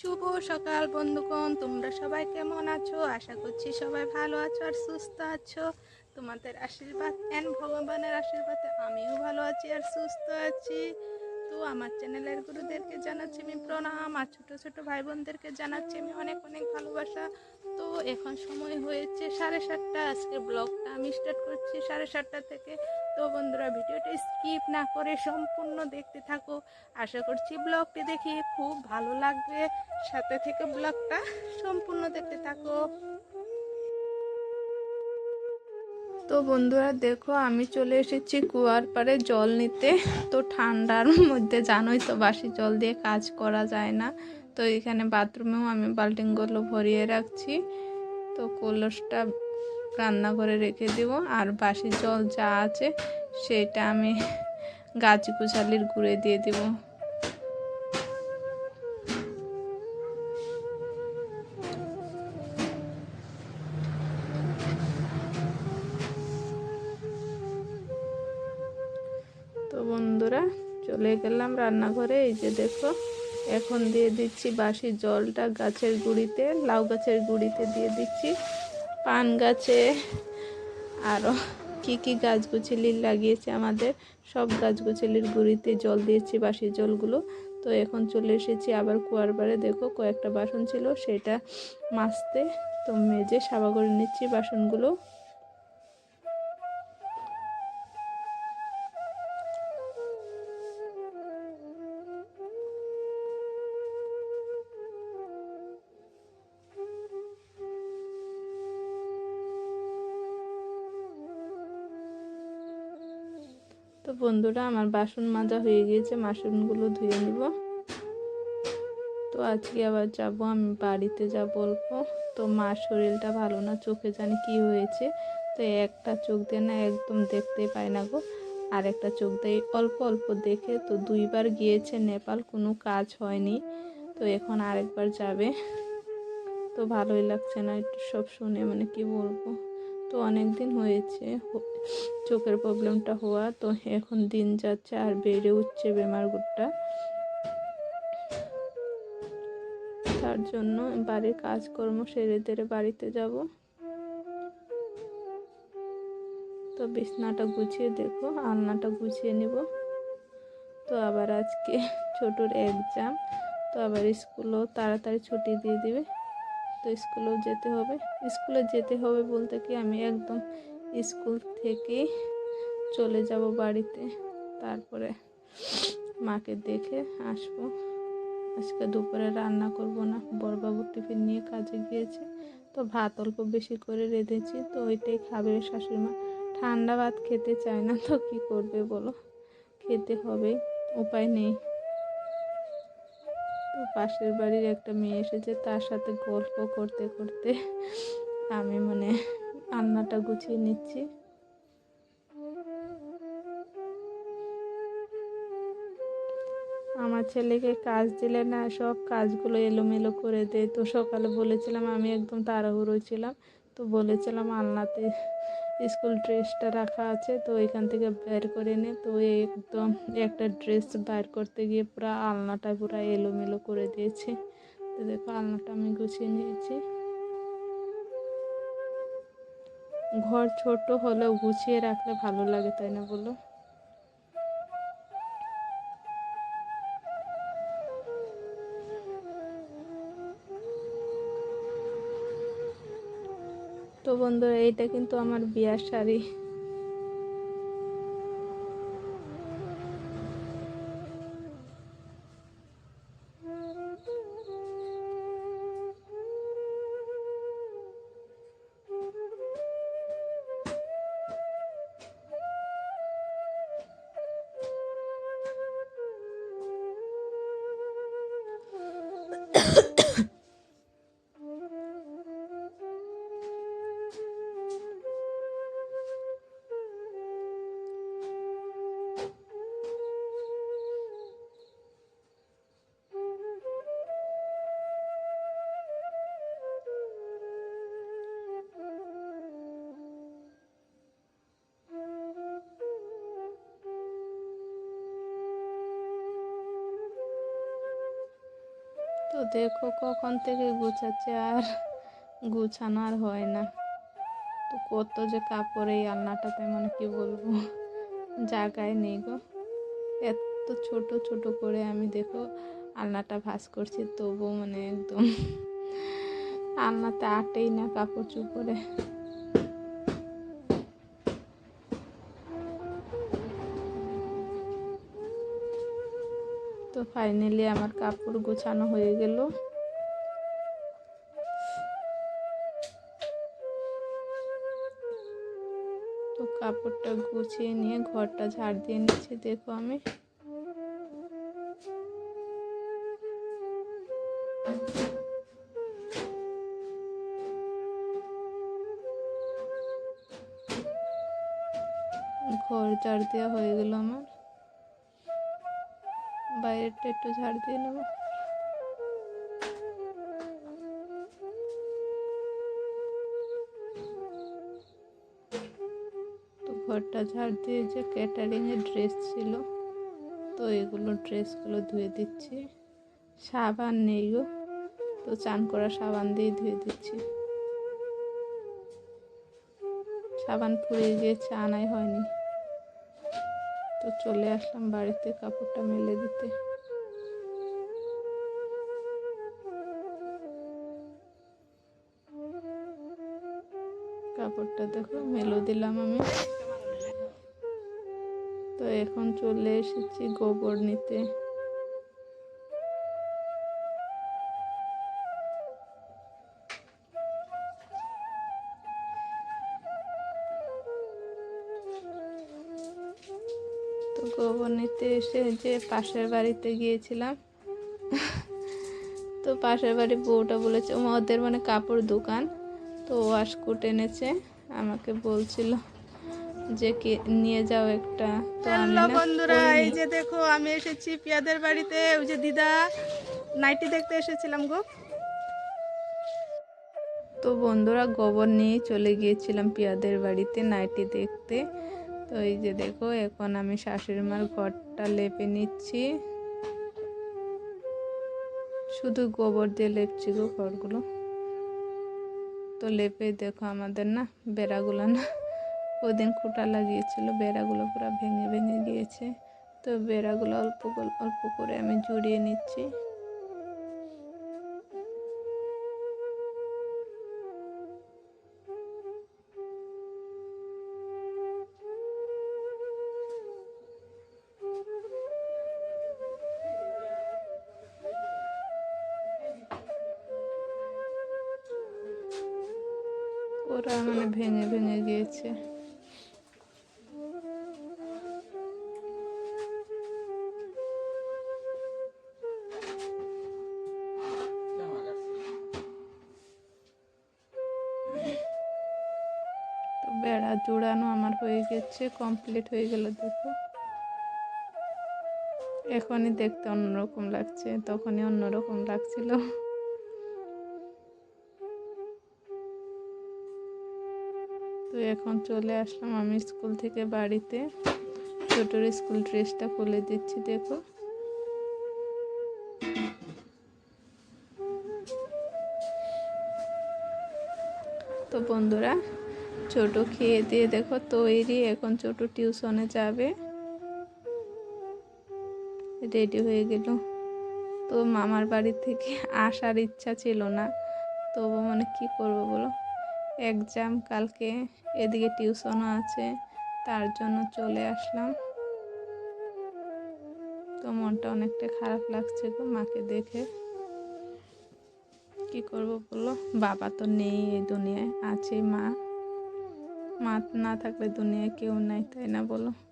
শুভ সকাল বন্ধুগণ, তোমরা সবাই কেমন আছো? আশা করছি সবাই ভালো আছো আর সুস্থ আছো। তোমাদের আশীর্বাদ অ্যান্ড ভগবানের আশীর্বাদে আমিও ভালো আছি আর সুস্থ আছি। তো আমার চ্যানেলের গুরুদেরকে জানাচ্ছি আমি প্রণাম, আর ছোটো ছোটো ভাই বোনদেরকে জানাচ্ছি আমি অনেক অনেক ভালোবাসা। তো এখন সময় হয়েছে সাড়ে সাতটা আজকে ব্লগটা আমি স্টার্ট করছি সাড়ে সাতটা থেকে। তো বন্ধুরা ভিডিওটা স্কিপ না করে সম্পূর্ণ দেখতে থাকো। আশা করছি ব্লগটি দেখে খুব ভালো লাগবে। সাথে থেকে ব্লগটা সম্পূর্ণ দেখতে থাকো। তো বন্ধুরা দেখো, আমি চলে এসেছি কুয়ার পাড়ে জল নিতে। তো ঠান্ডার মধ্যে জানোই তো বাসি জল দিয়ে কাজ করা যায় না। তো এখানে বাথরুমেও আমি বাল্টিংগুলো ভরিয়ে রাখছি। তো কলসটা রান্না করে রেখে দেবো। আর বাসি জল যা আছে সেটা আমি গাছ গুছালির গুঁড়ে দিয়ে দিব। তো বন্ধুরা, চলে গেলাম রান্নাঘরে। এই যে দেখো, এখন দিয়ে দিচ্ছি বাসি জলটা গাছের গুঁড়িতে, লাউ গাছের গুঁড়িতে দিয়ে দিচ্ছি। পান গাছে। আরও কি কি গাছগুছিলির লাগিয়েছে আমাদের? সব গাছগুছিলির গুঁড়িতে জল দিয়েছি বাসি জলগুলো। তো এখন চলে এসেছি আবার কুয়ার বারে দেখো কয়েকটা বাসন ছিল, সেটা মাজতে। তো মেজে সাবা করে নিচ্ছি বাসনগুলো। তো বন্ধুরা, আমার বাসন মাজা হয়ে গিয়েছে বাসনগুলো ধুয়ে নিব। তো আজকে আবার যাব, আমি বাড়িতে যা বলব। তো মার শরীরটা ভালো না, চোখে জানি কি হয়েছে। তো একটা চোখ দিয়ে না একদম দেখতে পায় না গো। আর একটা চোখ দিয়ে অল্প অল্প দেখে, তো দুইবার গিয়েছে নেপাল, কোনো কাজ হয়নি। তো এখন আরেকবার যাবে। তো ভালোই লাগছে না, একটু সব শুনে মানে কি বলব। তো অনেক দিন হয়েছে চোখের প্রবলেমটা হওয়া, তো এখন দিন যাচ্ছে আর বেড়ে উঠছে বেমারগুলোটা তার জন্য বাড়ির কাজকর্ম সেরে তেরে বাড়িতে যাব। তো বিছনাটা গুছিয়ে দেখো, আলনাটা গুছিয়ে নেব। তো আবার আজকে ছোটোর এক্সাম তো আবার স্কুলও তাড়াতাড়ি ছুটি দিয়ে দিবে। তো স্কুলেও যেতে হবে। স্কুলে যেতে হবে বলতে কি আমি একদম স্কুল থেকে চলে যাব বাড়িতে। তারপরে মাকে দেখে আসব। আজকে দুপুরে রান্না করব না। বড়বাবু টিফিন নিয়ে কাজে গিয়েছে। তো ভাত অল্প বেশি করে রেঁধেছি। তো ওইটাই খাবে শাশুড়ি মা ঠান্ডা ভাত খেতে চায় না তো কী করবে বলো? খেতে হবে, উপায় নেই। তো পাশের বাড়ির একটা মেয়ে এসেছে, তার সাথে গল্প করতে করতে আমি মানে রান্নাটা গুছিয়ে নিচ্ছি। আমার ছেলেকে কাজ দিলে না, সব কাজগুলো এলোমেলো করে দেয়। তো সকালে বলেছিলাম, আমি একদম তাড়াহুড়ো ছিলাম। তো বলেছিলাম আলনাতে স্কুল ড্রেসটা রাখা আছে, তো এখান থেকে বের করে নে। তো একদম একটা ড্রেস বের করতে গিয়ে পুরো আলনাটা পুরো এলোমেলো করে দিয়েছে। তো দেখো আলনাটা আমি গুছিয়ে নিয়েছি। ঘর ছোট হলেও গুছিয়ে রাখলে ভালো লাগে, তাই না বলো? বন্ধুরা এইটা কিন্তু আমার বিয়ার শাড়ি। দেখো কখন থেকে গুছাচ্ছে আর গুছানো আর হয় না। তো কত যে কাপড় এই আলনাটাতে মানে কি বলব? জায়গায় নেই গো। এত ছোট ছোট করে আমি দেখো আলনাটা ভাস করছি তবু মানে একদম আলনাতে আটেই না কাপড় চুপড়ে। ফাইনালি আমার কাপড় গোছানো হয়ে গেল। তো কাপড়টা গুছিয়ে নিয়ে ঘরটা ঝাড় দিয়ে নিচ্ছি, দেখো আমি। ঘর ঝাড় দেওয়া হয়ে গেল আমার। বাইরেটা একটু ঝাড় দিয়ে নেব। তো ঘরটা ঝাড় দিয়ে যে ক্যাটারিংয়ের ড্রেস ছিল, তো এগুলো ড্রেসগুলো ধুয়ে দিচ্ছি। সাবান নেই গো, তো চান করা সাবান দিয়ে ধুয়ে দিচ্ছি। সাবান ফুরিয়ে গিয়ে চানাই হয়নি। তো চলে আসলাম বাড়িতে কাপড়টা মেলে দিতে। কাপড়টা দেখো, মেলো দিলাম আমি। তো এখন চলে এসেছি গোবর নিতে। তো গোবর নিতে এসে যে পাশের বাড়িতে গিয়েছিলাম। তো পাশের বাড়ির বউটা বলেছে ও ওদের মানে কাপড় দোকান। তো ওয়াশ ওয়াশকোট এনেছে আমাকে বলছিল যে কি নিয়ে যাও একটা। তো বন্ধুরা এই যে দেখো আমি এসেছি পিয়াদের বাড়িতে ওই যে দিদা। নাইটি দেখতে এসেছিলাম গো। তো বন্ধুরা গোবর নিয়ে চলে গিয়েছিলাম পিয়াদের বাড়িতে নাইটি দেখতে। তো এই যে দেখো, এখন আমি শাশুড়ি মার ঘরটা লেপে নিচ্ছি। শুধু গোবর দিয়ে লেপছি গো ঘরগুলো। তো লেপে দেখো আমাদের না বেড়াগুলো না, ওদিন খুঁটা লাগিয়েছিল, বেড়াগুলো পুরো ভেঙে ভেঙে গিয়েছে। তো বেড়াগুলো অল্প অল্প করে আমি জুড়িয়ে নিচ্ছি। ওরা মানে ভেঙে ভেঙে গিয়েছে। বেড়া জোড়ানো আমার হয়ে গেছে কমপ্লিট হয়ে গেল, দেখো। এখনই দেখতে অন্যরকম লাগছে, তখনই অন্যরকম লাগছিল। তো এখন চলে আসলাম আমি স্কুল থেকে বাড়িতে। ছোটোর স্কুল ড্রেসটা খুলে দিচ্ছি, দেখো। তো বন্ধুরা, ছোট খেয়ে দিয়ে দেখো তৈরি, এখন ছোট টিউশনে যাবে। রেডি হয়ে গেল। তো মামার বাড়ি থেকে আসার ইচ্ছা ছিল না, তবু মানে কি করব বলো? এক্সাম কালকে, এদিকে টিউশনও আছে, তার জন্য চলে আসলাম। তো মনটা অনেকটা খারাপ লাগছে গো মাকে দেখে। কি করব বলো? বাবা তো নেই এই দুনিয়ায়, আছে মা। মা না থাকলে দুনিয়ায় কেউ নাই, তাই না বলো?